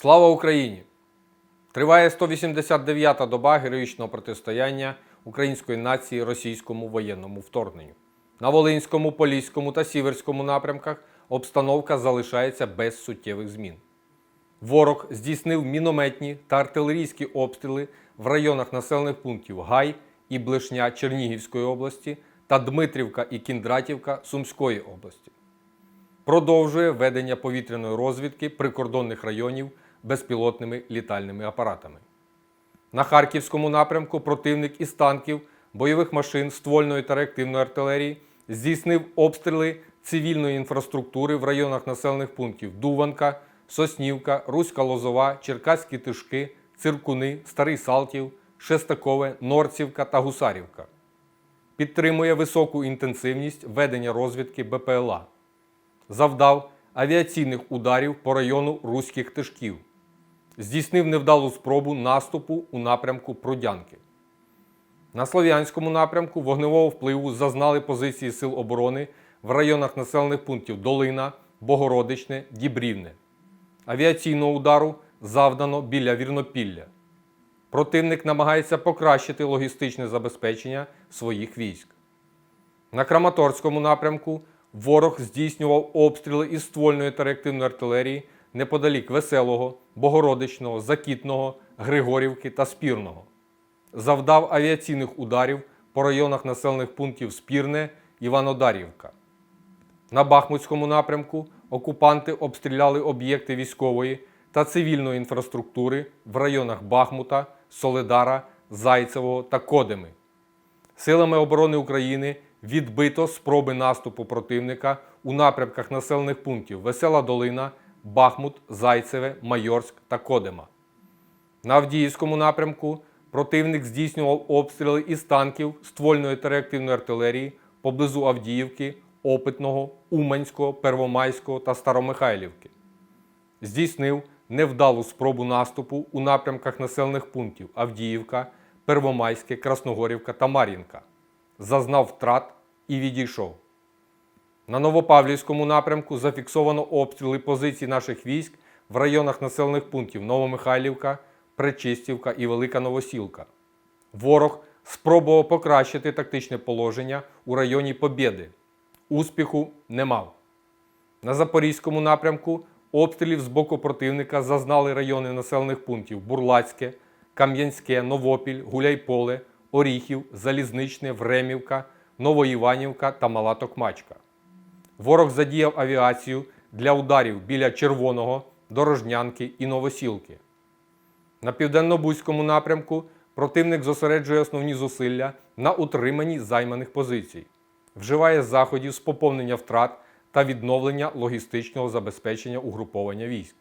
Слава Україні! Триває 189-та доба героїчного протистояння української нації російському воєнному вторгненню. На Волинському, Поліському та Сіверському напрямках обстановка залишається без суттєвих змін. Ворог здійснив мінометні та артилерійські обстріли в районах населених пунктів Гай і Блишня Чернігівської області та Дмитрівка і Кіндратівка Сумської області продовжує ведення повітряної розвідки прикордонних районів безпілотними літальними апаратами. На Харківському напрямку противник із танків, бойових машин, ствольної та реактивної артилерії здійснив обстріли цивільної інфраструктури в районах населених пунктів Дуванка, Соснівка, Руська Лозова, Черкаські Тишки, Циркуни, Старий Салтів, Шестакове, Норцівка та Гусарівка. Підтримує високу інтенсивність ведення розвідки БПЛА завдав авіаційних ударів по району Руських Тишків, здійснив невдалу спробу наступу у напрямку Прудянки. На Слов'янському напрямку вогневого впливу зазнали позиції Сил оборони в районах населених пунктів Долина, Богородичне, Дібрівне. Авіаційного удару завдано біля Вірнопілля. Противник намагається покращити логістичне забезпечення своїх військ. На Краматорському напрямку ворог здійснював обстріли із ствольної та реактивної артилерії неподалік Веселого, Богородичного, Закітного, Григорівки та Спірного. Завдав авіаційних ударів по районах населених пунктів Спірне, Іванодарівка. На Бахмутському напрямку окупанти обстріляли об'єкти військової та цивільної інфраструктури в районах Бахмута, Соледара, Зайцевого та Кодеми. Силами оборони України відбито спроби наступу противника у напрямках населених пунктів Весела Долина, Бахмут, Зайцеве, Майорськ та Кодема. На Авдіївському напрямку противник здійснював обстріли із танків, ствольної та реактивної артилерії поблизу Авдіївки, Опитного, Уманського, Первомайського та Старомихайлівки. Здійснив невдалу спробу наступу у напрямках населених пунктів Авдіївка, Первомайське, Красногорівка та Мар'їнка. Зазнав втрат і відійшов. На Новопавлівському напрямку зафіксовано обстріли позицій наших військ в районах населених пунктів Новомихайлівка, Пречистівка і Велика Новосілка. Ворог спробував покращити тактичне положення у районі Побєди. Успіху не мав. На Запорізькому напрямку обстрілів з боку противника зазнали райони населених пунктів Бурлацьке, Кам'янське, Новопіль, Гуляйполе, Оріхів, Залізничне, Времівка, Новоіванівка та Мала Токмачка. Ворог задіяв авіацію для ударів біля Червоного, Дорожнянки і Новосілки. На південно-бузькому напрямку противник зосереджує основні зусилля на утриманні займаних позицій, вживає заходів з поповнення втрат та відновлення логістичного забезпечення угруповання військ.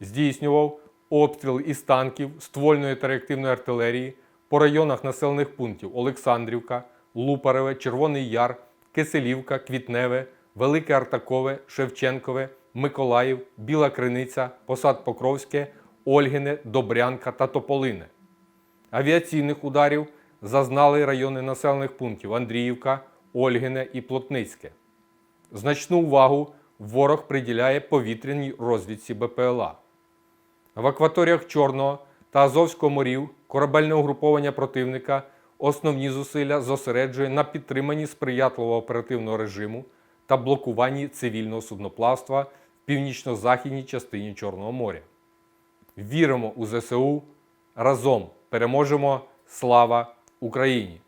Здійснював обстріл із танків, ствольної та реактивної артилерії по районах населених пунктів Олександрівка, Лупареве, Червоний Яр, Киселівка, Квітневе, Велике Артакове, Шевченкове, Миколаїв, Біла Криниця, Посад Покровське, Ольгине, Добрянка та Тополине. Авіаційних ударів зазнали райони населених пунктів Андріївка, Ольгине і Плотницьке. Значну увагу ворог приділяє повітряній розвідці БПЛА. В акваторіях Чорного та Азовського морів корабельне угруповання противника основні зусилля зосереджує на підтриманні сприятливого оперативного режиму та блокуванні цивільного судноплавства в північно-західній частині Чорного моря. Віримо у ЗСУ разом переможемо! Слава Україні!